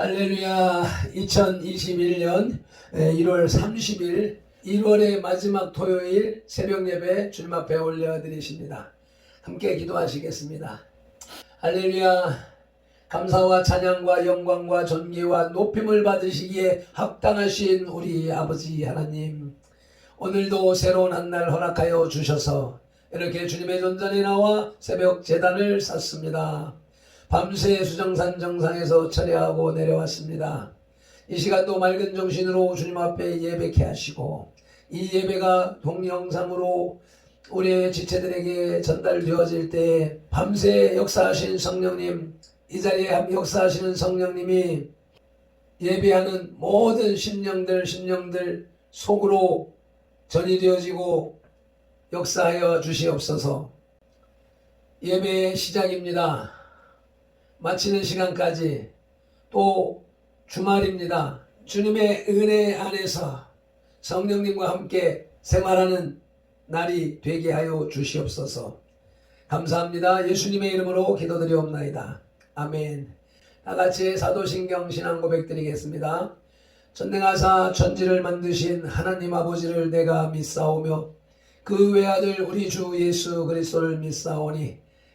할렐루야 2021년 1월 30일 1월의 마지막 토요일 새벽 예배 주님 앞에 올려드리십니다. 함께 기도하시겠습니다. 할렐루야 감사와 찬양과 영광과 존귀와 높임을 받으시기에 합당하신 우리 아버지 하나님 오늘도 새로운 한 날 허락하여 주셔서 이렇게 주님의 존전에 나와 새벽 재단을 샀습니다. 밤새 수정산 정상에서 철회하고 내려왔습니다. 이 시간도 맑은 정신으로 주님 앞에 예배케 하시고 이 예배가 동영상으로 우리의 지체들에게 전달되어질 때 밤새 역사하신 성령님 이 자리에 역사하시는 성령님이 예배하는 모든 심령들 심령들 속으로 전이 되어지고 역사하여 주시옵소서 예배의 시작입니다. 마치는 시간까지 또 주말입니다. 주님의 은혜 안에서 성령님과 함께 생활하는 날이 되게 하여 주시옵소서. 감사합니다. 예수님의 이름으로 기도드리옵나이다. 아멘. 다 같이 사도신경 신앙 고백 드리겠습니다. 전능하사 천지를 만드신 하나님 아버지를 내가 믿사오며 그 외아들 우리 주 예수 그리스도를 믿사오니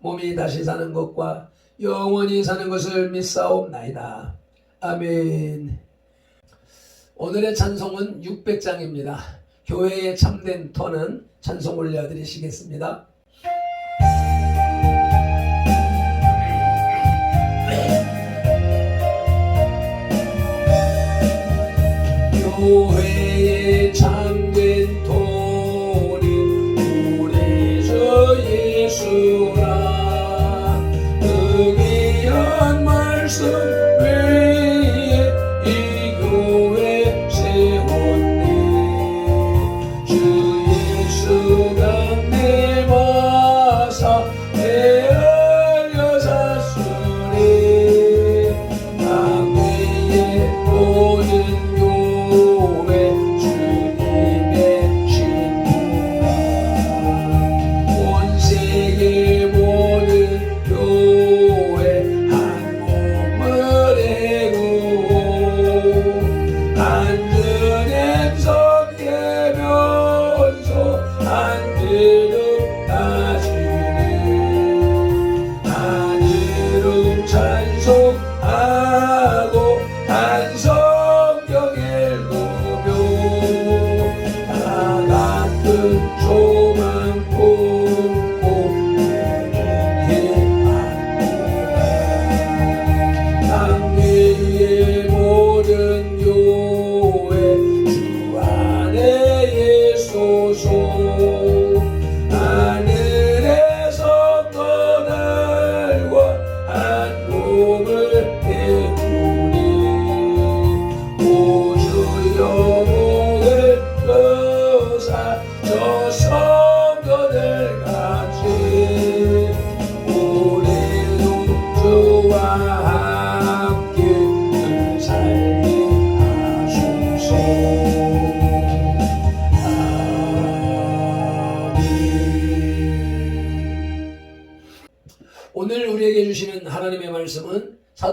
몸이 다시 사는 것과 영원히 사는 것을 믿사옵나이다. 아멘. 오늘의 찬송은 600장입니다. 교회의 참된 터는 찬송 올려드리시겠습니다. 교회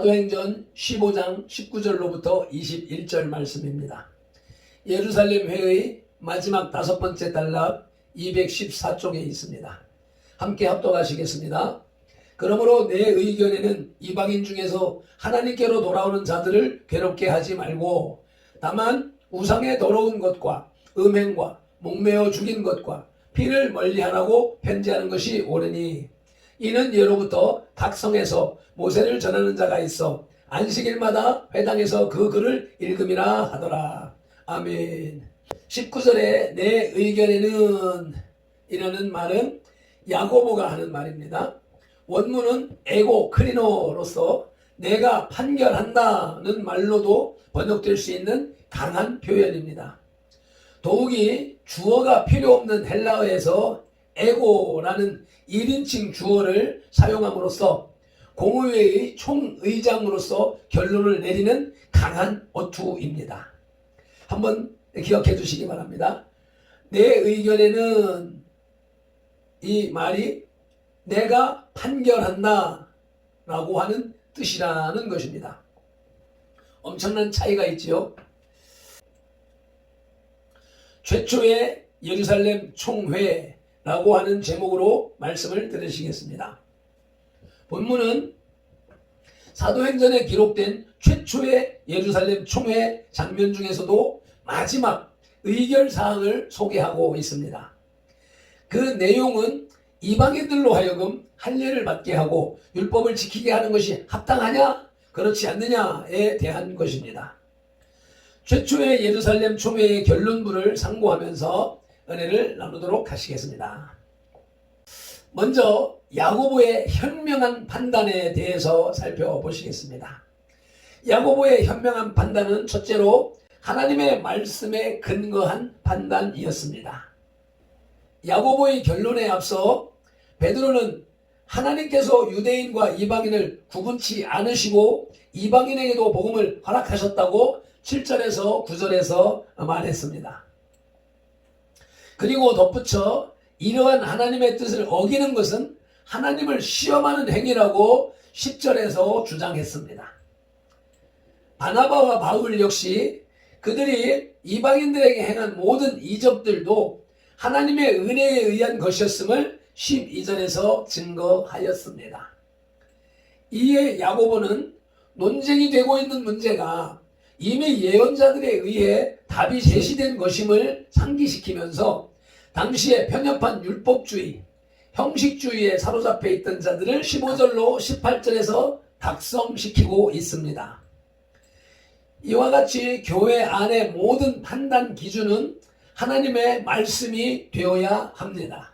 사도행전 15장 19절로부터 21절 말씀입니다. 예루살렘 회의 마지막 다섯 번째 단락 214쪽에 있습니다. 함께 합독하시겠습니다. 그러므로 내 의견에는 이방인 중에서 하나님께로 돌아오는 자들을 괴롭게 하지 말고 다만 우상의 더러운 것과 음행과 목매어 죽인 것과 피를 멀리하라고 편지하는 것이 옳으니 이는 예로부터 각 성에서 모세를 전하는 자가 있어 안식일마다 회당에서 그 글을 읽음이라 하더라. 아멘. 19절에 내 의견에는 이라는 말은 야고보가 하는 말입니다. 원문은 에고 크리노로서 내가 판결한다는 말로도 번역될 수 있는 강한 표현입니다. 더욱이 주어가 필요 없는 헬라어에서 에고라는 1인칭 주어를 사용함으로써 공의회의 총의장으로서 결론을 내리는 강한 어투입니다. 한번 기억해 주시기 바랍니다. 내 의견에는 이 말이 내가 판결한다 라고 하는 뜻이라는 것입니다. 엄청난 차이가 있지요. 최초의 예루살렘 총회 라고 하는 제목으로 말씀을 들으시겠습니다. 본문은 사도행전에 기록된 최초의 예루살렘 총회 장면 중에서도 마지막 의결 사항을 소개하고 있습니다. 그 내용은 이방인들로 하여금 할례를 받게 하고 율법을 지키게 하는 것이 합당하냐 그렇지 않느냐에 대한 것입니다. 최초의 예루살렘 총회의 결론부를 상고하면서 은혜를 나누도록 하시겠습니다. 먼저 야고보의 현명한 판단에 대해서 살펴보시겠습니다. 야고보의 현명한 판단은 첫째로 하나님의 말씀에 근거한 판단이었습니다. 야고보의 결론에 앞서 베드로는 하나님께서 유대인과 이방인을 구분치 않으시고 이방인에게도 복음을 허락하셨다고 7절에서 9절에서 말했습니다. 그리고 덧붙여 이러한 하나님의 뜻을 어기는 것은 하나님을 시험하는 행위라고 10절에서 주장했습니다. 바나바와 바울 역시 그들이 이방인들에게 행한 모든 이적들도 하나님의 은혜에 의한 것이었음을 12절에서 증거하였습니다. 이에 야고보는 논쟁이 되고 있는 문제가 이미 예언자들에 의해 답이 제시된 것임을 상기시키면서 당시에 편협한 율법주의, 형식주의에 사로잡혀 있던 자들을 15절로 18절에서 각성시키고 있습니다. 이와 같이 교회 안의 모든 판단 기준은 하나님의 말씀이 되어야 합니다.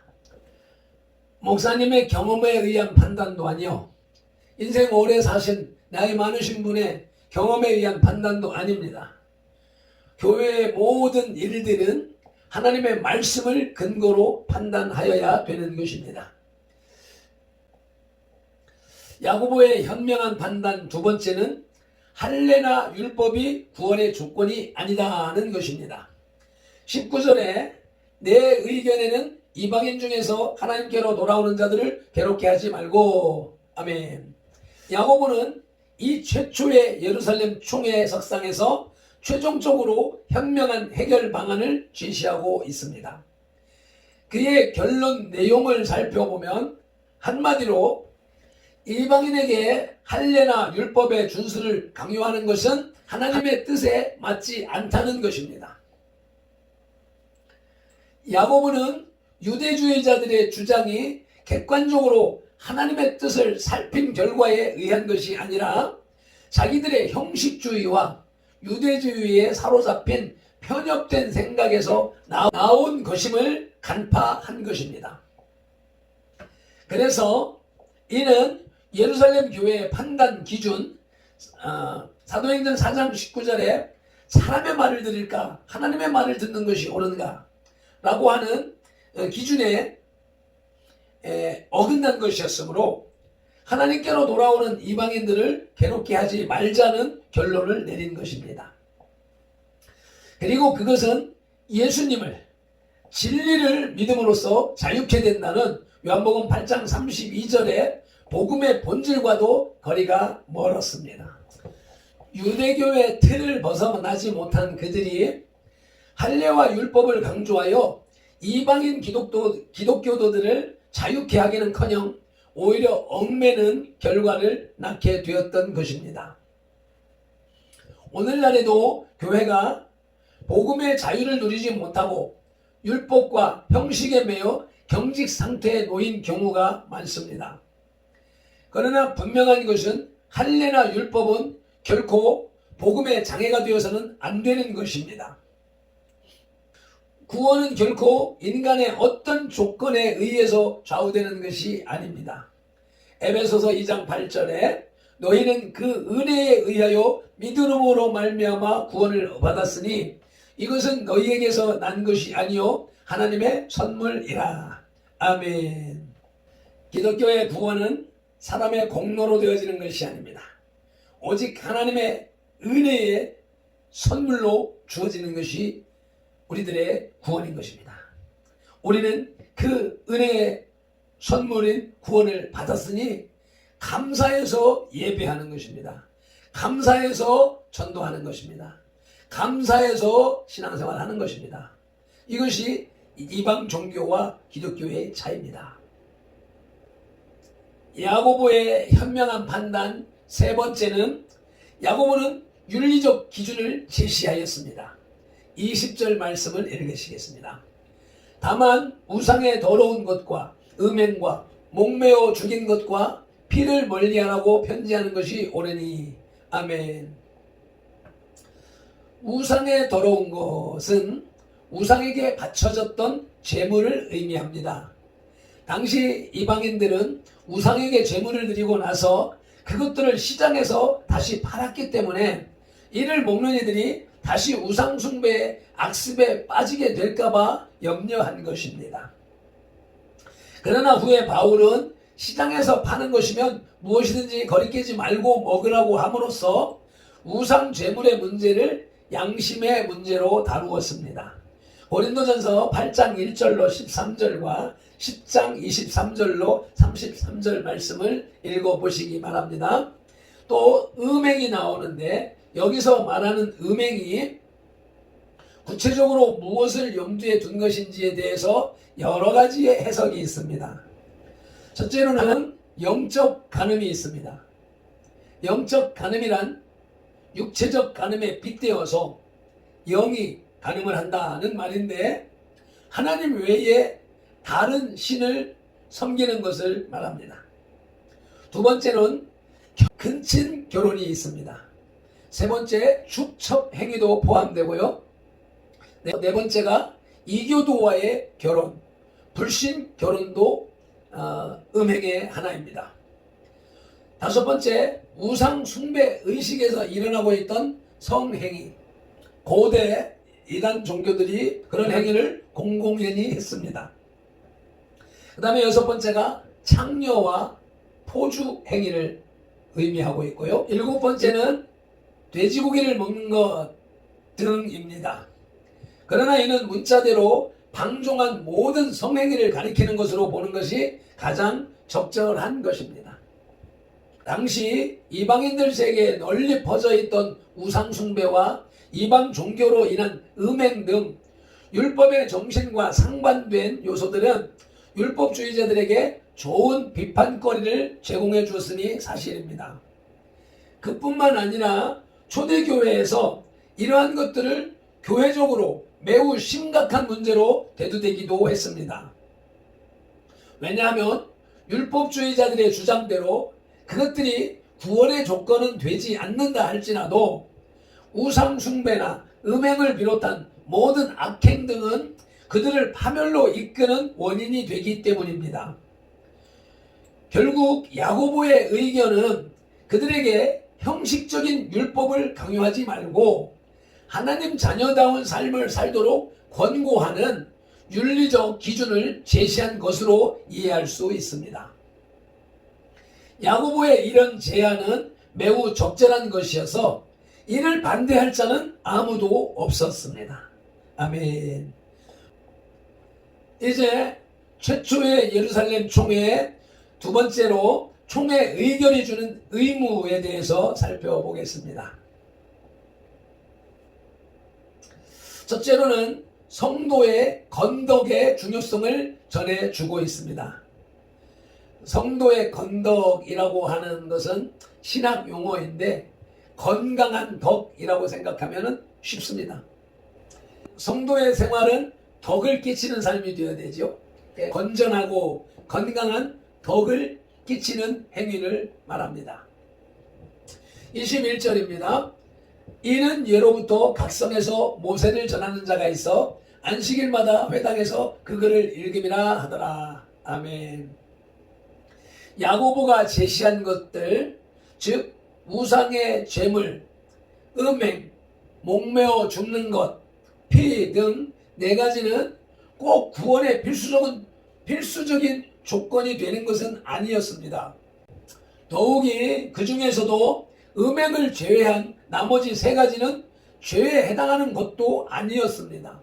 목사님의 경험에 의한 판단도 아니요. 인생 오래 사신 나이 많으신 분의 경험에 의한 판단도 아닙니다. 교회의 모든 일들은 하나님의 말씀을 근거로 판단하여야 되는 것입니다. 야고보의 현명한 판단 두 번째는 할례나 율법이 구원의 조건이 아니다는 것입니다. 19절에 내 의견에는 이방인 중에서 하나님께로 돌아오는 자들을 괴롭게 하지 말고 아멘. 야고보는 이 최초의 예루살렘 총회 석상에서 최종적으로 현명한 해결 방안을 제시하고 있습니다. 그의 결론 내용을 살펴보면 한마디로 일방인에게 할례나 율법의 준수를 강요하는 것은 하나님의 뜻에 맞지 않다는 것입니다. 야고보는 유대주의자들의 주장이 객관적으로 하나님의 뜻을 살핀 결과에 의한 것이 아니라 자기들의 형식주의와 유대주의에 사로잡힌 편협된 생각에서 나온 것임을 간파한 것입니다. 그래서 이는 예루살렘 교회의 판단 기준 어, 사도행전 4장 19절에 사람의 말을 들을까 하나님의 말을 듣는 것이 옳은가 라고 하는 어, 기준에 에, 어긋난 것이었으므로 하나님께로 돌아오는 이방인들을 괴롭게 하지 말자는 결론을 내린 것입니다. 그리고 그것은 예수님을 진리를 믿음으로써 자유케 된다는 요한복음 8장 32절에 복음의 본질과도 거리가 멀었습니다. 유대교의 틀을 벗어나지 못한 그들이 할례와 율법을 강조하여 이방인 기독도, 기독교도들을 자유케 하기는커녕 오히려 얽매는 결과를 낳게 되었던 것입니다. 오늘날에도 교회가 복음의 자유를 누리지 못하고 율법과 형식에 매여 경직 상태에 놓인 경우가 많습니다. 그러나 분명한 것은 할례나 율법은 결코 복음의 장애가 되어서는 안 되는 것입니다. 구원은 결코 인간의 어떤 조건에 의해서 좌우되는 것이 아닙니다. 에베소서 2장 8절에 너희는 그 은혜에 의하여 믿음으로 말미암아 구원을 받았으니 이것은 너희에게서 난 것이 아니요 하나님의 선물이라. 아멘. 기독교의 구원은 사람의 공로로 되어지는 것이 아닙니다. 오직 하나님의 은혜의 선물로 주어지는 것이 우리들의 구원인 것입니다. 우리는 그 은혜의 선물인 구원을 받았으니 감사해서 예배하는 것입니다. 감사해서 전도하는 것입니다. 감사해서 신앙생활 하는 것입니다. 이것이 이방 종교와 기독교의 차이입니다. 야고보의 현명한 판단 세 번째는 야고보는 윤리적 기준을 제시하였습니다. 20절 말씀을 읽으시겠습니다. 다만 우상의 더러운 것과 음행과 목매어 죽인 것과 피를 멀리하라고 편지하는 것이 옳으니 아멘. 우상의 더러운 것은 우상에게 바쳐졌던 재물을 의미합니다. 당시 이방인들은 우상에게 재물을 드리고 나서 그것들을 시장에서 다시 팔았기 때문에 이를 먹는 이들이 다시 우상숭배의 악습에 빠지게 될까봐 염려한 것입니다. 그러나 후에 바울은 시장에서 파는 것이면 무엇이든지 거리끼지 말고 먹으라고 함으로써 우상 재물의 문제를 양심의 문제로 다루었습니다. 고린도전서 8장 1절로 13절과 10장 23절로 33절 말씀을 읽어보시기 바랍니다. 또 음행이 나오는데 여기서 말하는 음행이 구체적으로 무엇을 염두에 둔 것인지에 대해서 여러 가지의 해석이 있습니다. 첫째로는 영적 간음이 있습니다. 영적 간음이란 육체적 간음에 빗대어서 영이 간음을 한다는 말인데 하나님 외에 다른 신을 섬기는 것을 말합니다. 두 번째는 근친 결혼이 있습니다. 세 번째 축첩 행위도 포함되고요. 네, 네 번째가 이교도와의 결혼, 불신 결혼도 어, 음행의 하나입니다. 다섯 번째 우상 숭배 의식에서 일어나고 있던 성행위, 고대 이단 종교들이 그런 행위를 공공연히 했습니다. 그 다음에 여섯 번째가 창녀와 포주 행위를 의미하고 있고요. 일곱 번째는 돼지고기를 먹는 것 등입니다. 그러나 이는 문자대로 방종한 모든 성행위를 가리키는 것으로 보는 것이 가장 적절한 것입니다. 당시 이방인들 세계에 널리 퍼져 있던 우상숭배와 이방 종교로 인한 음행 등 율법의 정신과 상반된 요소들은 율법주의자들에게 좋은 비판거리를 제공해 주었으니 사실입니다. 그뿐만 아니라 초대교회에서 이러한 것들을 교회적으로 매우 심각한 문제로 대두되기도 했습니다. 왜냐하면 율법주의자들의 주장대로 그것들이 구원의 조건은 되지 않는다 할지라도 우상숭배나 음행을 비롯한 모든 악행 등은 그들을 파멸로 이끄는 원인이 되기 때문입니다. 결국 야고보의 의견은 그들에게 형식적인 율법을 강요하지 말고 하나님 자녀다운 삶을 살도록 권고하는 윤리적 기준을 제시한 것으로 이해할 수 있습니다. 야고보의 이런 제안은 매우 적절한 것이어서 이를 반대할 자는 아무도 없었습니다. 아멘. 이제 최초의 예루살렘 총회 두 번째로 총회 의견이 주는 의무에 대해서 살펴보겠습니다. 첫째로는 성도의 건덕의 중요성을 전해주고 있습니다. 성도의 건덕이라고 하는 것은 신학 용어인데 건강한 덕이라고 생각하면 쉽습니다. 성도의 생활은 덕을 끼치는 삶이 되어야 되죠. 건전하고 건강한 덕을 끼치는 행위를 말합니다. 21절입니다. 이는 예로부터 각 성에서 모세를 전하는 자가 있어 안식일마다 회당에서 그 글을 읽음이라 하더라. 아멘. 야고보가 제시한 것들 즉 우상의 재물, 음행, 목매어 죽는 것, 피 등 네 가지는 꼭 구원의 필수적인 필수적인 조건이 되는 것은 아니었습니다. 더욱이 그 중에서도 음행을 제외한 나머지 세 가지는 죄에 해당하는 것도 아니었습니다.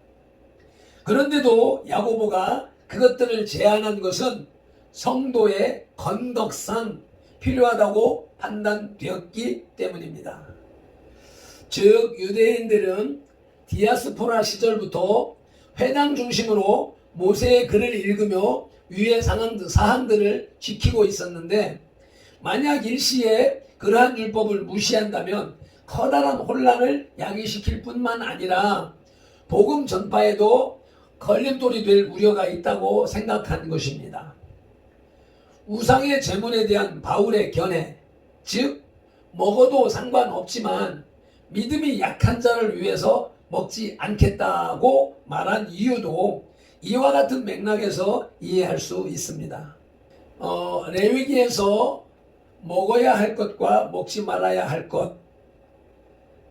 그런데도 야고보가 그것들을 제안한 것은 성도의 건덕상 필요하다고 판단되었기 때문입니다. 즉 유대인들은 디아스포라 시절부터 회당 중심으로 모세의 글을 읽으며 위의 사항들을 지키고 있었는데 만약 일시에 그러한 율법을 무시한다면 커다란 혼란을 야기시킬 뿐만 아니라 복음 전파에도 걸림돌이 될 우려가 있다고 생각한 것입니다. 우상의 제문에 대한 바울의 견해, 즉 먹어도 상관없지만 믿음이 약한 자를 위해서 먹지 않겠다고 말한 이유도 이와 같은 맥락에서 이해할 수 있습니다. 어, 레위기에서 먹어야 할 것과 먹지 말아야 할 것,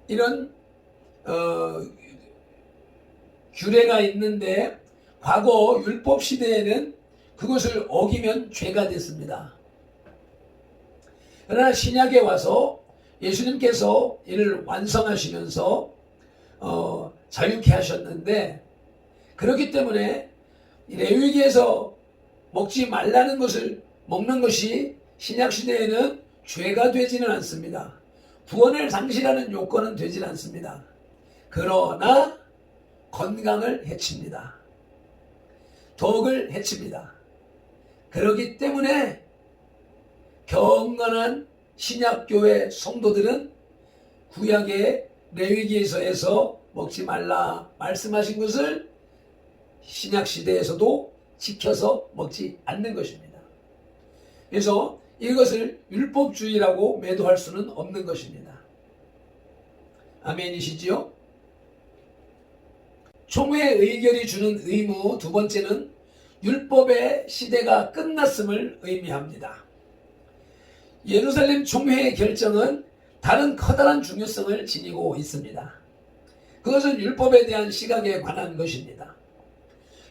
이런 어, 규례가 있는데 과거 율법 시대에는 그것을 어기면 죄가 됐습니다. 그러나 신약에 와서 예수님께서 이를 완성하시면서 어, 자유케 하셨는데 그렇기 때문에 레위기에서 먹지 말라는 것을 먹는 것이 신약 시대에는 죄가 되지는 않습니다. 구원을 상실하는 요건은 되질 않습니다. 그러나 건강을 해칩니다. 덕을 해칩니다. 그렇기 때문에 경건한 신약교회 성도들은 구약의 레위기에서에서 먹지 말라 말씀하신 것을 신약 시대에서도 지켜서 먹지 않는 것입니다. 그래서 이것을 율법주의라고 매도할 수는 없는 것입니다. 아멘이시지요? 총회 의결이 주는 의무 두 번째는 율법의 시대가 끝났음을 의미합니다. 예루살렘 총회의 결정은 다른 커다란 중요성을 지니고 있습니다. 그것은 율법에 대한 시각에 관한 것입니다.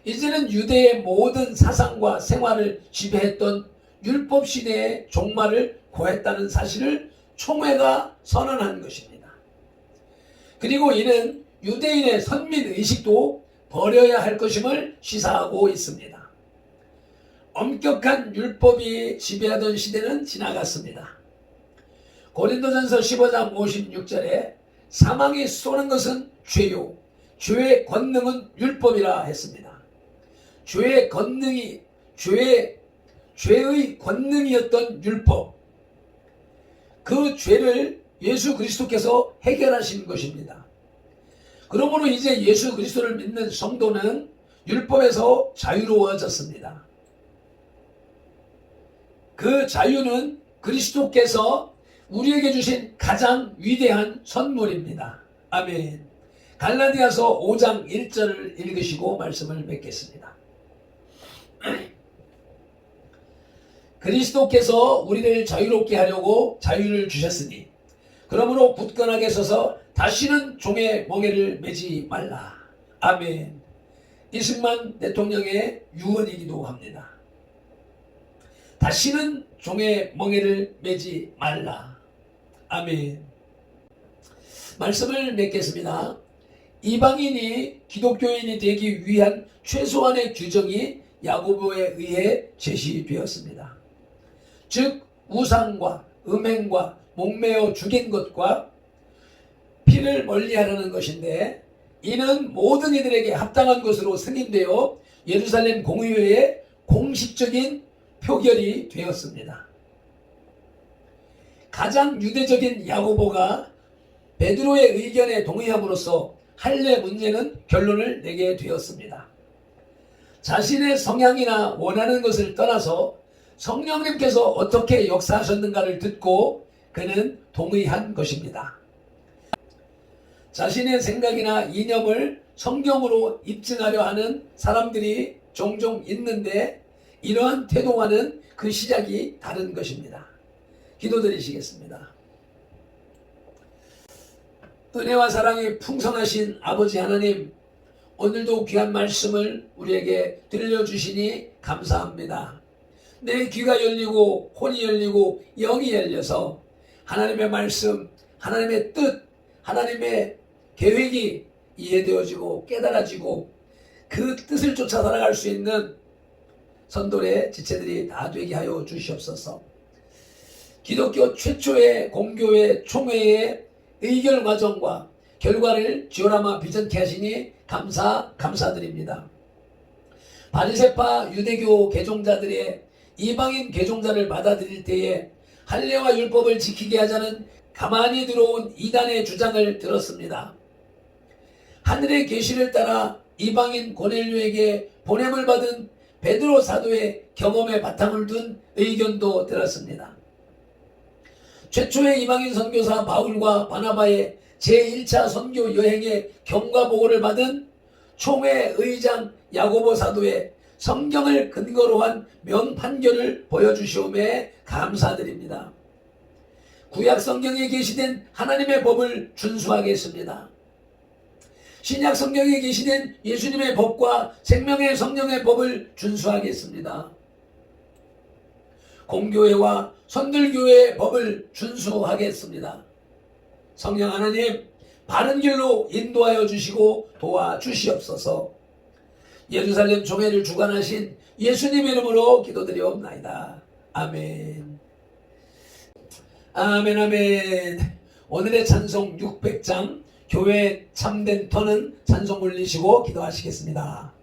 이제는 유대의 모든 사상과 생활을 지배했던 율법 시대의 종말을 고했다는 사실을 총회가 선언한 것입니다. 그리고 이는 유대인의 선민 의식도 버려야 할 것임을 시사하고 있습니다. 엄격한 율법이 지배하던 시대는 지나갔습니다. 고린도전서 15장 56절에 사망이 쏘는 것은 죄요. 죄의 권능은 율법이라 했습니다. 죄의 권능이 죄의 죄의 권능이었던 율법. 그 죄를 예수 그리스도께서 해결하신 것입니다. 그러므로 이제 예수 그리스도를 믿는 성도는 율법에서 자유로워졌습니다. 그 자유는 그리스도께서 우리에게 주신 가장 위대한 선물입니다. 아멘. 갈라디아서 5장 1절을 읽으시고 말씀을 맺겠습니다. 그리스도께서 우리를 자유롭게 하려고 자유를 주셨으니 그러므로 굳건하게 서서 다시는 종의 멍에를 매지 말라. 아멘. 이승만 대통령의 유언이기도 합니다. 다시는 종의 멍에를 매지 말라. 아멘. 말씀을 맺겠습니다. 이방인이 기독교인이 되기 위한 최소한의 규정이 야고보에 의해 제시되었습니다. 즉 우상과 음행과 목매어 죽인 것과 피를 멀리하라는 것인데 이는 모든 이들에게 합당한 것으로 승인되어 예루살렘 공의회의 공식적인 표결이 되었습니다. 가장 유대적인 야고보가 베드로의 의견에 동의함으로써 할례 문제는 결론을 내게 되었습니다. 자신의 성향이나 원하는 것을 떠나서 성령님께서 어떻게 역사하셨는가를 듣고 그는 동의한 것입니다. 자신의 생각이나 이념을 성경으로 입증하려 하는 사람들이 종종 있는데 이러한 태도와는 그 시작이 다른 것입니다. 기도드리시겠습니다. 은혜와 사랑이 풍성하신 아버지 하나님, 오늘도 귀한 말씀을 우리에게 들려주시니 감사합니다. 내 귀가 열리고 혼이 열리고 영이 열려서 하나님의 말씀, 하나님의 뜻, 하나님의 계획이 이해되어지고 깨달아지고 그 뜻을 쫓아 살아갈 수 있는 선돌의 지체들이 다 되게 하여 주시옵소서. 기독교 최초의 공교회 총회의 의결 과정과 결과를 지오라마 비전케 하시니 감사 감사드립니다. 바리세파 유대교 개종자들의 이방인 개종자를 받아들일 때에 할례와 율법을 지키게 하자는 가만히 들어온 이단의 주장을 들었습니다. 하늘의 계시를 따라 이방인 고넬료에게 보냄을 받은 베드로 사도의 경험에 바탕을 둔 의견도 들었습니다. 최초의 이방인 선교사 바울과 바나바의 제1차 선교 여행의 경과 보고를 받은 총회 의장 야고보 사도의 성경을 근거로 한 명판결을 보여주시오매 감사드립니다. 구약 성경에 계시된 하나님의 법을 준수하겠습니다. 신약 성경에 계시된 예수님의 법과 생명의 성령의 법을 준수하겠습니다. 공교회와 선들교회의 법을 준수하겠습니다. 성령 하나님, 바른 길로 인도하여 주시고 도와주시옵소서. 예루살렘 종회를 주관하신 예수님의 이름으로 기도드리옵나이다. 아멘. 아멘, 아멘. 오늘의 찬송 600장, 교회 참된 터는 찬송 올리시고 기도하시겠습니다.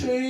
아